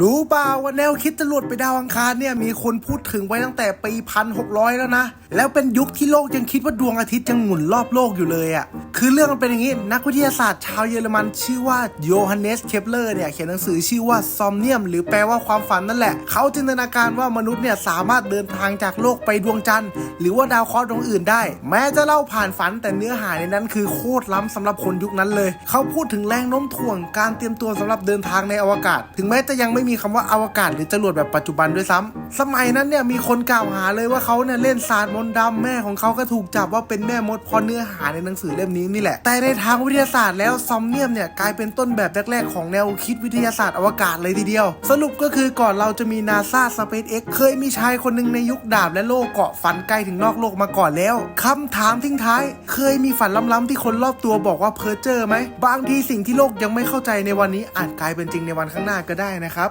รู้เปล่าว่าแนวคิดจรวดไปดาวอังคารเนี่ยมีคนพูดถึงไว้ตั้งแต่ปีพันหกแล้วนะ แล้วเป็นยุคที่โลกยังคิดว่าดวงอาทิตย์ยังหมุนรอบโลกอยู่เลยอะ่ะ คือเรื่องมันเป็นอย่างนี้ นักวิทยาศาสตร์ชาวเยอรมันชื่อว่าโยฮันเนสเคปเลอร์เนี่ยเขียนหนังสือชื่อว่าซอมเนียม หรือแปลว่าความฝันนั่นแหละ เขาจินตนาการว่ามนุษย์เนี่ยสามารถเดินทางจากโลกไปดวงจันทร์ หรือว่าดาวเคราะห์ดวงอื่นได้ แม้จะเล่าผ่านฝันแต่เนื้อหาในนั้นคือโคตรล้ำสำหรับคนยุคนั้นเลย เขาพูดถึงแรงโน้มถ่วงการเตรียมตัวสำหรับเดินทางในอวกาศ ถึงแม้จะยังไม่มีคำว่าอวกาศ หรือจรวดแบบปัจจุบันด้วยซ้ำสมัยนั้นเนี่ยมีคนกล่าวหาเลยว่าเขาเนี่ยเล่นศาสตร์มนต์ดำแม่ของเขาก็ถูกจับว่าเป็นแม่มดเพราะเนื้อหาในหนังสือเล่มนี้นี่แหละ แต่ในทางวิทยาศาสตร์แล้วซอมเนียมเนี่ยกลายเป็นต้นแบบแรกๆ ของแนวคิดวิทยาศาสตร์อวกาศเลยทีเดียว สรุปก็คือก่อนเราจะมีนาซาสเปซเอ็กเคยมีชายคนหนึ่งในยุคดาบและโลกเกาะฝันไกลถึงนอกโลกมาก่อนแล้วคำถามทิ้งท้าย เคยมีฝันล้ำๆที่คนรอบตัวบอกว่าเพ้อเจอไหมบางทีสิ่งที่โลกยังไม่เข้าใจในวันนี้อาจกลายเป็นจริงในวันข้างหน้าก็ได้นะครับ